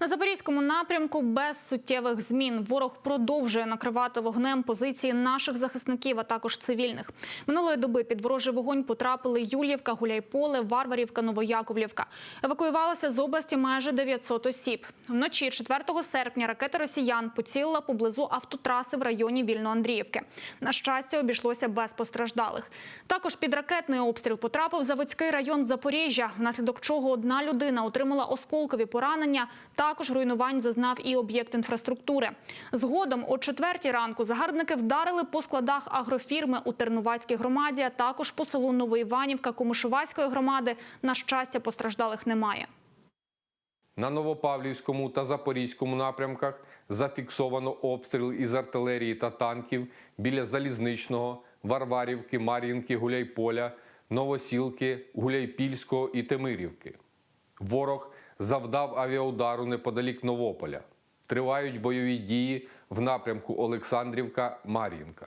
На запорізькому напрямку без суттєвих змін ворог продовжує накривати вогнем позиції наших захисників, а також цивільних. Минулої доби під ворожий вогонь потрапили Юлівка, Гуляйполе, Варварівка, Новояковлівка. Евакуювалося з області майже 900 осіб. Вночі 4 серпня ракета росіян поцілила поблизу автотраси в районі Вільноандріївки. На щастя, обійшлося без постраждалих. Також під ракетний обстріл потрапив Заводський район Запоріжжя, внаслідок чого одна людина отримала осколкові поранення. Також руйнувань зазнав і об'єкт інфраструктури. Згодом о четвертій ранку загарбники вдарили по складах агрофірми у Тернувацькій громаді, а також по селу Новоіванівка Комишувацької громади. На щастя, постраждалих немає. На Новопавлівському та Запорізькому напрямках зафіксовано обстріл із артилерії та танків біля Залізничного, Варварівки, Мар'їнки, Гуляйполя, Новосілки, Гуляйпільського і Темирівки. Ворог завдав авіаудару неподалік Новополя. Тривають бойові дії в напрямку Олександрівка-Мар'їнка.